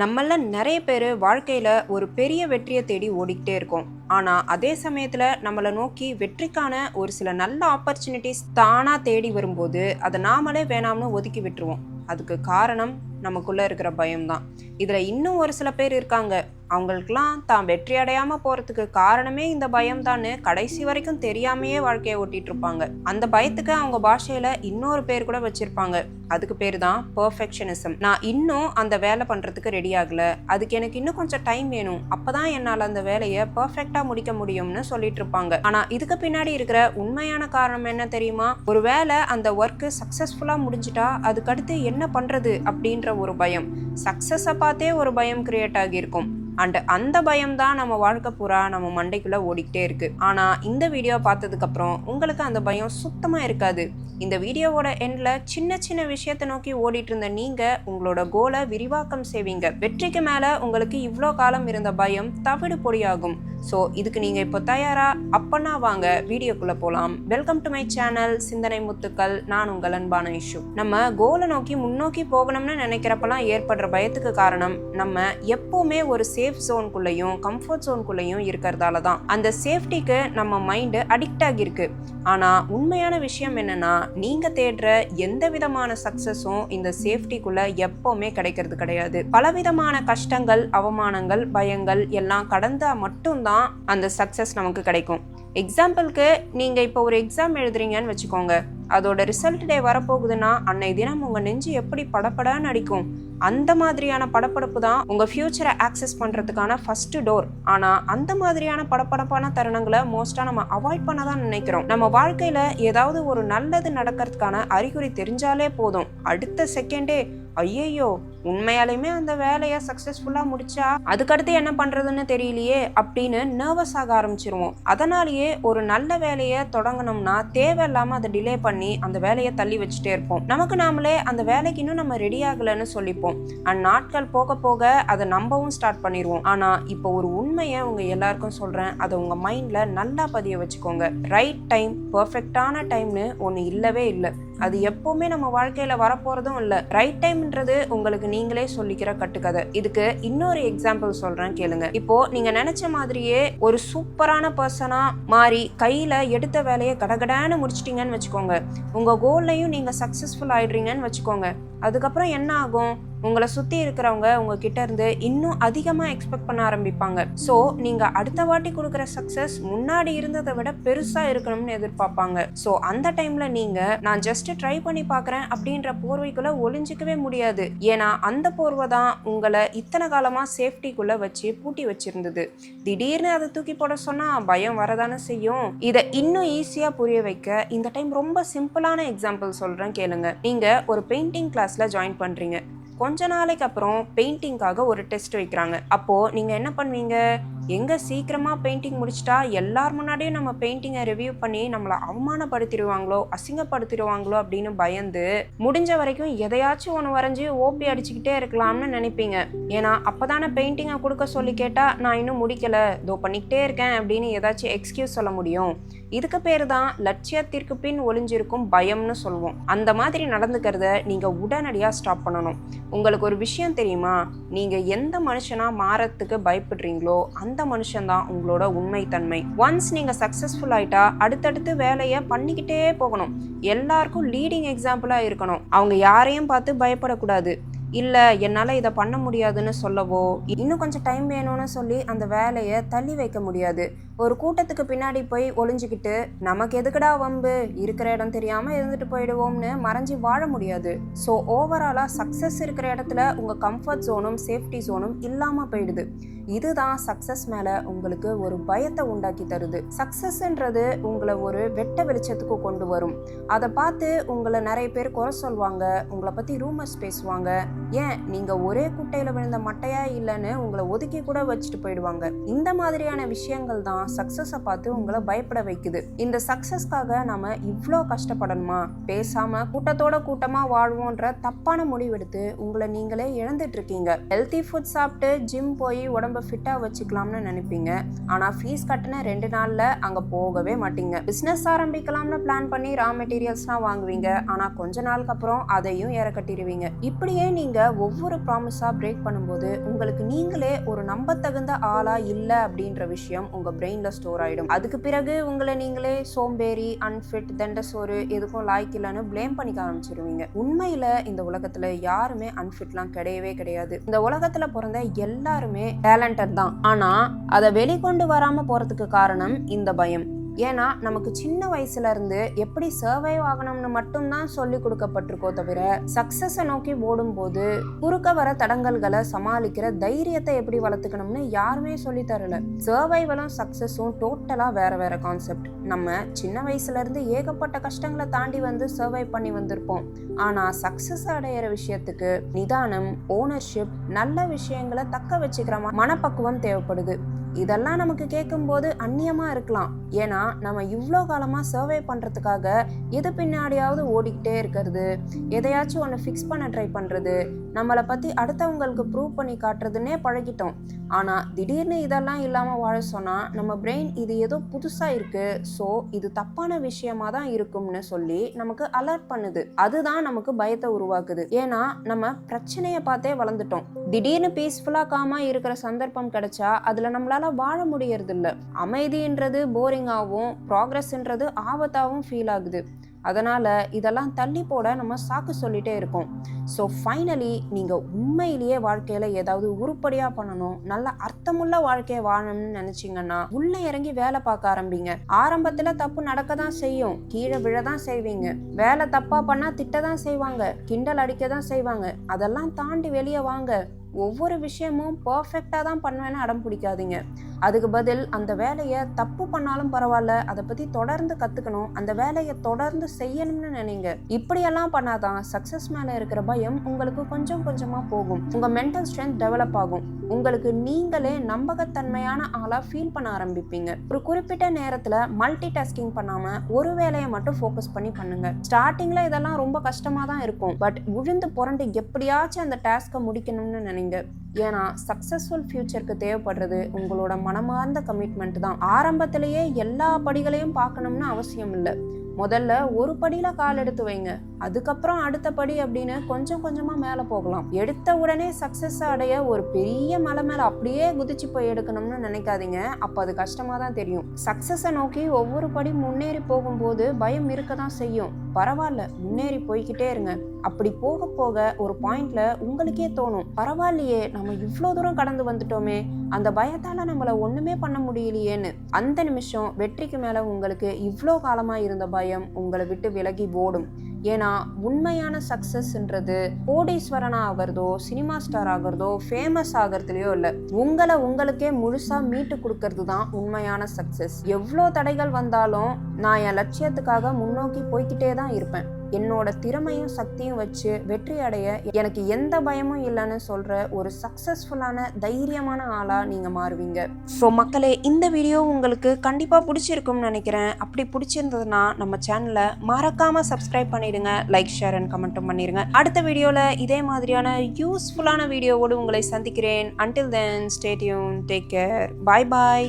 நம்மள நிறைய பேர் வாழ்க்கையில் ஒரு பெரிய வெற்றியை தேடி ஓடிக்கிட்டே இருக்கோம். ஆனால் அதே சமயத்தில் நம்மளை நோக்கி வெற்றிக்கான ஒரு சில நல்ல ஆப்பர்ச்சுனிட்டிஸ் தானாக தேடி வரும்போது அதை நாமளே வேணாம்னு ஒதுக்கி விட்டுருவோம். அதுக்கு காரணம் நமக்குள்ளே இருக்கிற பயம்தான். இதில் இன்னும் ஒரு சில பேர் இருக்காங்க. அவங்களுக்கெல்லாம் தான் வெற்றி அடையாமல் போகிறதுக்கு காரணமே இந்த பயம்தான்னு கடைசி வரைக்கும் தெரியாமையே வாழ்க்கையை ஓட்டிகிட்டு இருப்பாங்க. அந்த பயத்துக்கு அவங்க பாஷையில் இன்னொரு பேர் கூட வச்சுருப்பாங்க. அதுக்கு பேர் தான் பர்ஃபெக்ஷனிசம் நான் இன்னும் அந்த வேலை பண்ணுறதுக்கு ரெடி ஆகலை. அதுக்கு எனக்கு இன்னும் கொஞ்சம் டைம் வேணும். அப்போ தான் என்னால் அந்த வேலையை பர்ஃபெக்டாக முடிக்க முடியும்னு சொல்லிட்டு இருப்பாங்க. ஆனால் இதுக்கு பின்னாடி இருக்கிற உண்மையான காரணம் என்ன தெரியுமா? ஒரு வேலை அந்த ஒர்க்கு சக்ஸஸ்ஃபுல்லாக முடிஞ்சிட்டா அதுக்கடுத்து என்ன பண்ணுறது அப்படின்ற ஒரு பயம். சக்ஸஸை பார்த்தே ஒரு பயம் கிரியேட் ஆகியிருக்கும். அண்ட் அந்த பயம் தான் நம்ம வாழ்க்கை பூரா நம்ம மண்டைக்குள்ளே ஓடிக்கிட்டே இருக்குது ஆனால் இந்த வீடியோ பார்த்ததுக்கப்புறம் உங்களுக்கு அந்த பயம் சுத்தமாக இருக்காது. இந்த வீடியோவோட எண்டில் சின்ன சின்ன விஷயத்தை நோக்கி ஓடிட்டு இருந்த நீங்கள் உங்களோட கோலை விரிவாக்கம் செய்வீங்க. வெற்றிக்கு மேலே உங்களுக்கு இவ்வளோ காலம் இருந்த பயம் தவிடு பொடியாகும். ஸோ இதுக்கு நீங்கள் இப்போ தயாரா? அப்பனா வாங்க வீடியோக்குள்ளே போகலாம் வெல்கம் டு மை சேனல் சிந்தனை முத்துக்கள். நான் உங்கள் அன்பான இஷ்யூ நம்ம கோலை நோக்கி முன்னோக்கி போகணும்னு நினைக்கிறப்பெல்லாம் ஏற்படுற பயத்துக்கு காரணம் நம்ம எப்போவுமே ஒரு சே சேஃப் ஜோனுக்குள்ளேயும் கம்ஃபர்ட் ஜோனுக்குள்ளேயும் இருக்கிறதால தான் அந்த சேஃப்டிக்கு நம்ம மைண்டு அடிக்ட் ஆகியிருக்கு. ஆனால் உண்மையான விஷயம் என்னென்னா நீங்கள் தேடுற எந்த விதமான சக்ஸஸும் இந்த சேஃப்டிக்குள்ளே எப்போவுமே கிடைக்கிறது கிடையாது. பலவிதமான கஷ்டங்கள் அவமானங்கள் பயங்கள் எல்லாம் கடந்தால் மட்டும்தான் அந்த சக்ஸஸ் நமக்கு கிடைக்கும். எக்ஸாம்பிளுக்கு நீங்கள் இப்போ ஒரு எக்ஸாம் எழுதுறீங்கன்னு வச்சுக்கோங்க. அதோட ரிசல்ட் டே வரப்போகுதுன்னா அன்னை தினம் உங்கள் நெஞ்சு எப்படி படபடன்னு அடிக்கும். அந்த மாதிரியான படப்படப்பு தான் உங்கள் ஃப்யூச்சரை ஆக்சஸ் பண்ணுறதுக்கான ஃபஸ்ட்டு டோர் ஆனால் அந்த மாதிரியான படப்படப்பான தருணங்களை மோஸ்ட்டாக நம்ம அவாய்ட் பண்ண தான் நினைக்கிறோம். நம்ம வாழ்க்கையில் ஏதாவது ஒரு நல்லது நடக்கிறதுக்கான அறிகுறி தெரிஞ்சாலே போதும். அடுத்த செகண்டே ஐயையோ உண்மையாலையுமே அந்த வேலையை சக்ஸஸ்ஃபுல்லாக முடிச்சா அதுக்கடுத்து என்ன பண்ணுறதுன்னு தெரியலையே அப்படின்னு நர்வஸ் ஆக ஆரம்பிச்சிருவோம். அதனாலேயே ஒரு நல்ல வேலையை தொடங்கணும்னா தேவையில்லாமல் அதை டிலே பண்ணி அந்த வேலையை தள்ளி வச்சுட்டே இருப்போம். நமக்கு நாமளே அந்த வேலைக்கு இன்னும் நம்ம ரெடி ஆகலைன்னு சொல்லிப்போம். அண்ட் நாட்கள் போக போக அதை நம்பவும் ஸ்டார்ட் பண்ணிடுவோம் ஆனால் இப்போ ஒரு உண்மையை உங்கள் எல்லாருக்கும் சொல்கிறேன் அதை உங்கள் மைண்டில் நல்லா பதிய வச்சுக்கோங்க. ரைட் டைம் பர்ஃபெக்டான டைம்னு ஒன்று இல்லவே இல்லை. அது எப்பவுமே நம்ம வாழ்க்கையில வரப்போறதும் இல்லை. ரைட் டைம்ன்றது உங்களுக்கு நீங்களே சொல்லிக்கிற கட்டுக்கதை. இதுக்கு இன்னொரு எக்ஸாம்பிள் சொல்றேன் கேளுங்க. இப்போ நீங்க நினைச்ச மாதிரியே ஒரு சூப்பரான பர்சனா மாறி கையில எடுத்த வேலையை கடகடான்னு முடிச்சிட்டிங்கன்னு வச்சுக்கோங்க. உங்க கோல்லையும் நீங்க சக்சஸ்ஃபுல் ஆயிடுறீங்கன்னு வச்சுக்கோங்க. அதுக்கப்புறம் என்ன ஆகும்? உங்களை சுற்றி இருக்கிறவங்க உங்ககிட்ட இருந்து இன்னும் அதிகமாக எக்ஸ்பெக்ட் பண்ண ஆரம்பிப்பாங்க. ஸோ நீங்கள் அடுத்த வாட்டி கொடுக்குற சக்ஸஸ் முன்னாடி இருந்ததை விட பெருசாக இருக்கணும்னு எதிர்பார்ப்பாங்க. ஸோ அந்த டைமில் நீங்கள் நான் ஜஸ்ட் ட்ரை பண்ணி பார்க்குறேன் அப்படின்ற போர்வைக்குள்ளே ஒளிஞ்சிக்கவே முடியாது. ஏன்னா அந்த போர்வை தான் உங்களை இத்தனை காலமாக சேஃப்டிக்குள்ளே வச்சு பூட்டி வச்சிருந்தது. திடீர்னு அதை தூக்கி போட சொன்னால் பயம் வரதானே செய்யும். இதை இன்னும் ஈஸியாக புரிய வைக்க இந்த டைம் ரொம்ப சிம்பிளான எக்ஸாம்பிள் சொல்கிறேன் கேளுங்க. நீங்கள் ஒரு பெயிண்டிங் கிளாஸில் ஜாயின் பண்ணுறீங்க கொஞ்ச நாளைக்கு அப்புறம் பெயிண்டிங்காக ஒரு டெஸ்ட் வைக்கிறாங்க. அப்போது நீங்கள் என்ன பண்ணுவீங்க? எங்கே சீக்கிரமாக பெயிண்டிங் முடிச்சிட்டா எல்லார் முன்னாடியும் நம்ம பெயிண்டிங்கை ரிவ்யூ பண்ணி நம்மளை அவமானப்படுத்திடுவாங்களோ அசிங்கப்படுத்திடுவாங்களோ அப்படின்னு பயந்து முடிஞ்ச வரைக்கும் எதையாச்சும் ஒன்று வரைஞ்சி ஓபி அடிச்சுக்கிட்டே இருக்கலாம்னு நினைப்பீங்க. ஏன்னா அப்போதானே பெயிண்டிங்கை கொடுக்க சொல்லி கேட்டால் நான் இன்னும் முடிக்கலை. இதோ பண்ணிக்கிட்டே இருக்கேன் அப்படின்னு ஏதாச்சும் எக்ஸ்கியூஸ் சொல்ல முடியும். இதுக்கு பேர் தான் லட்சியத்திற்கு பின் ஒளிஞ்சிருக்கும் பயம்னு சொல்லுவோம். அந்த மாதிரி நடந்துக்கிறத நீங்கள் உடனடியாக ஸ்டாப் பண்ணணும். உங்களுக்கு ஒரு விஷயம் தெரியுமா? நீங்கள் எந்த மனுஷனாக மாறத்துக்கு பயப்படுறீங்களோ அந்த மனுஷன்தான் உங்களோட உண்மைத்தன்மை. ஒன்ஸ் நீங்கள் சக்ஸஸ்ஃபுல் ஆயிட்டா அடுத்தடுத்து வேலையை பண்ணிக்கிட்டே போகணும். எல்லாருக்கும் லீடிங் எக்ஸாம்பிளாக இருக்கணும். அவங்க யாரையும் பார்த்து பயப்படக்கூடாது. இல்லை என்னால் இதை பண்ண முடியாதுன்னு சொல்லவோ இன்னும் கொஞ்சம் டைம் வேணும்னு சொல்லி அந்த வேலையை தள்ளி வைக்க முடியாது. ஒரு கூட்டத்துக்கு பின்னாடி போய் ஒளிஞ்சுக்கிட்டு நமக்கு எதுக்குடா வம்பு? இருக்கிற இடம் தெரியாமல் இருந்துட்டு போயிடுவோம்னு மறைஞ்சு வாழ முடியாது. ஸோ ஓவராலாக சக்ஸஸ் இருக்கிற இடத்துல உங்கள் கம்ஃபர்ட் ஜோனும் சேஃப்டி ஜோனும் இல்லாமல் போயிடுது. இதுதான் சக்ஸஸ் மேலே உங்களுக்கு ஒரு பயத்தை உண்டாக்கி தருது. சக்ஸஸ்ன்றது உங்களை ஒரு வெட்ட வெளிச்சத்துக்கு கொண்டு வரும். அதை பார்த்து உங்களை நிறைய பேர் குறை சொல்லுவாங்க உங்களை பற்றி ரூமர்ஸ் பேசுவாங்க. ஏன்? நீங்கள் ஒரே குட்டையில் விழுந்த மட்டையா இல்லைன்னு உங்களை ஒதுக்கி கூட வச்சுட்டு போயிடுவாங்க. இந்த மாதிரியான விஷயங்கள் தான் சக்ஸஸை பார்த்து உங்களை பயப்பட வைக்குது. இந்த சக்ஸஸ்க்காக நாம இவ்வளோ கஷ்டப்படணுமா? பேசாம கூட்டத்தோட கூட்டமா வாழ்வோன்ற தப்பான முடிவெடுத்து உங்களை நீங்களே இழந்துட்டு இருக்கீங்க. ஹெல்த்தி ஃபுட் சாப்பிட்டு ஜிம் போய் உடம்ப ஃபிட்டாக வச்சுக்கலாம்னு நினைப்பீங்க. ஆனால் ஃபீஸ் கட்டின ரெண்டு நாளில் அங்கே போகவே மாட்டீங்க. பிஸ்னஸ் ஆரம்பிக்கலாம்னு பிளான் பண்ணி ரா மெட்டீரியல்ஸ்லாம் வாங்குவீங்க. ஆனால் கொஞ்ச நாளுக்கு அப்புறம் அதையும் இறக்கட்டிடுவீங்க இப்படியே நீங்கள் நீங்கள் ஒவ்வொரு ப்ராமிஸாக பிரேக் பண்ணும்போது உங்களுக்கு நீங்களே ஒரு நம்பத்தகுந்த ஆளாக இல்லை அப்படின்ற விஷயம் உங்கள் பிரெயினில் ஸ்டோர் ஆகிடும் அதுக்கு பிறகு உங்களை நீங்களே சோம்பேறி அன்ஃபிட் தண்டசோறு எதுக்கும் லாய்க்கு இல்லைன்னு ப்ளேம் பண்ணிக்க ஆரம்பிச்சிருவீங்க. உண்மையில் இந்த உலகத்தில் யாருமே அன்ஃபிட்லாம் கிடையவே கிடையாது. இந்த உலகத்தில் பிறந்த எல்லாருமே டேலண்டட் தான். ஆனால் அதை வெளிக்கொண்டு வராமல் போகிறதுக்கு காரணம் இந்த பயம். ஏன்னா நமக்கு சின்ன வயசுல இருந்து எப்படி சர்வைவ் ஆகணும்னு மட்டும்தான் சொல்லி கொடுக்கப்பட்டிருக்கோ தவிர சக்சஸை நோக்கி ஓடும்போது குறுக்க வர தடங்கல்களை சமாளிக்கிற தைரியத்தை எப்படி வளர்த்துக்கணும்னு யாருமே சொல்லி தரல. சர்வைவலும் சக்சஸும் டோட்டலா வேற வேற கான்செப்ட் நம்ம சின்ன வயசுல இருந்து ஏகப்பட்ட கஷ்டங்களை தாண்டி வந்து சர்வைவ் பண்ணி வந்திருப்போம். ஆனா சக்சஸ் அடையிற விஷயத்துக்கு நிதானம் ஓனர்ஷிப் நல்ல விஷயங்களை தக்க வச்சுக்கிற மனப்பக்குவம் தேவைப்படுது. இதெல்லாம் நமக்கு கேட்கும்போது அந்நியமாக இருக்கலாம். ஏன்னா நம்ம இவ்வளோ காலமாக சர்வே பண்ணுறதுக்காக எது பின்னாடியாவது ஓடிக்கிட்டே இருக்கிறது. எதையாச்சும் ஒன்று ஃபிக்ஸ் பண்ண ட்ரை பண்ணுறது நம்மளை பற்றி அடுத்தவங்களுக்கு ப்ரூவ் பண்ணி காட்டுறதுன்னே பழகிட்டோம். ஆனால் திடீர்னு இதெல்லாம் இல்லாமல் வாழ சொன்னால் நம்ம பிரெயின் இது ஏதோ புதுசாக இருக்குது ஸோ இது தப்பான விஷயமா தான் இருக்கும்னு சொல்லி நமக்கு அலர்ட் பண்ணுது. அதுதான் நமக்கு பயத்தை உருவாக்குது. ஏன்னா நம்ம பிரச்சனையை பார்த்தே வளர்ந்துட்டோம். திடீர்னு பீஸ்ஃபுல்லாக காமா இருக்கிற சந்தர்ப்பம் கிடைச்சா அதில் நம்மளால வாழ முடியறதில்ல. அமைதின்றது போரிங்காகவும் ப்ராக்ரஸ்ன்றது ஆபத்தாகவும் ஃபீல் ஆகுது. அதனால் இதெல்லாம் தள்ளி போட நம்ம சாக்கு சொல்லிகிட்டே இருக்கோம் ஸோ ஃபைனலி நீங்கள் உண்மையிலேயே வாழ்க்கையில் ஏதாவது உருப்படியாக பண்ணணும். நல்ல அர்த்தமுள்ள வாழ்க்கையை வாழணும்னு நினச்சிங்கன்னா உள்ளே இறங்கி வேலை பார்க்க ஆரம்பிங்க. ஆரம்பத்தில் தப்பு நடக்க தான் செய்யும். கீழே விழ தான் செய்வீங்க. வேலை தப்பாக பண்ணால் திட்ட தான் செய்வாங்க. கிண்டல் அடிக்க தான் செய்வாங்க. அதெல்லாம் தாண்டி வெளியே வாங்க. ஒவ்வொரு விஷயமும் பர்ஃபெக்டாக தான் பண்ணுவேன்னு அடம் பிடிக்காதீங்க. அதுக்கு பதில் அந்த வேலையை தப்பு பண்ணாலும் பரவாயில்ல அதை பற்றி தொடர்ந்து கற்றுக்கணும் அந்த வேலையை தொடர்ந்து செய்யணும்னு நினைங்க. இப்படியெல்லாம் பண்ணாதான் சக்ஸஸ் மேலே இருக்கிற பயம் உங்களுக்கு கொஞ்சம் கொஞ்சமாக போகும். உங்கள் மென்டல் ஸ்ட்ரென்த் டெவலப் ஆகும். உங்களுக்கு நீங்களே நம்பகத்தன்மையான ஆளாக ஃபீல் பண்ண ஆரம்பிப்பீங்க. ஒரு குறிப்பிட்ட நேரத்தில் மல்டி டாஸ்கிங் பண்ணாமல் ஒரு வேலையை மட்டும் ஃபோக்கஸ் பண்ணி பண்ணுங்க. ஸ்டார்டிங்கில் இதெல்லாம் ரொம்ப கஷ்டமாக தான் இருக்கும். பட் உழுந்து புரண்டு எப்படியாச்சும் அந்த டாஸ்க்கை முடிக்கணும்னு நினைங்க. ஏன்னா சக்ஸஸ்ஃபுல் ஃபியூச்சருக்கு தேவைப்படுறது உங்களோட மனமார்ந்த கமிட்மெண்ட் தான். ஆரம்பத்திலேயே எல்லா படிகளையும் பார்க்கணும்னு அவசியம் இல்லை. முதல்ல ஒரு படியில் கால் எடுத்து வைங்க. அதுக்கப்புறம் அடுத்த படி அப்படின்னு கொஞ்சம் கொஞ்சமாக மேலே போகலாம். எடுத்த உடனே சக்ஸஸ் அடைய ஒரு பெரிய மலை மேலே அப்படியே குதிச்சு போய் எடுக்கணும்னு நினைக்காதீங்க. அப்போ அது கஷ்டமாக தான் தெரியும் சக்ஸஸை நோக்கி ஒவ்வொரு படி முன்னேறி போகும்போது பயம் இருக்க தான் செய்யும். பரவாயில்ல முன்னேறி போய்கிட்டே இருங்க. அப்படி போக போக ஒரு பாயிண்ட்ல உங்களுக்கே தோணும் பரவாயில்லையே நம்ம இவ்வளோ தூரம் கடந்து வந்துட்டோமே அந்த பயத்தால நம்மளை ஒண்ணுமே பண்ண முடியலையேன்னு. அந்த நிமிஷம் வெற்றிக்கு மேல உங்களுக்கு இவ்வளோ காலமா இருந்த பயம் உங்களை விட்டு விலகி ஓடும். ஏன்னா உண்மையான சக்ஸஸ்ன்றது கோடீஸ்வரனா ஆகிறதோ சினிமா ஸ்டார் ஆகிறதோ ஃபேமஸ் ஆகிறதுலையோ இல்லை. உங்களை உங்களுக்கே முழுசாக மீட்டு கொடுக்கறது தான் உண்மையான சக்சஸ் எவ்வளோ தடைகள் வந்தாலும் நான் என் லட்சியத்துக்காக முன்னோக்கி போய்க்கிட்டே தான் இருப்பேன். என்னோட திறமையும் சக்தியும் வச்சு வெற்றி அடைய எனக்கு எந்த பயமும் இல்லைன்னு சொல்ற ஒரு சக்சஸ்ஃபுல்லான தைரியமான ஆளா நீங்க மாறுவீங்க. ஸோ மக்களே இந்த வீடியோ உங்களுக்கு கண்டிப்பா பிடிச்சிருக்கும்னு நினைக்கிறேன். அப்படி பிடிச்சிருந்ததுன்னா நம்ம சேனலை மறக்காம சப்ஸ்கிரைப் பண்ணிடுங்க. லைக் ஷேர் அண்ட் கமெண்ட்டும் பண்ணிடுங்க. அடுத்த வீடியோல இதே மாதிரியான யூஸ்ஃபுல்லான வீடியோவோடு உங்களை சந்திக்கிறேன். Until then stay tuned take care bye bye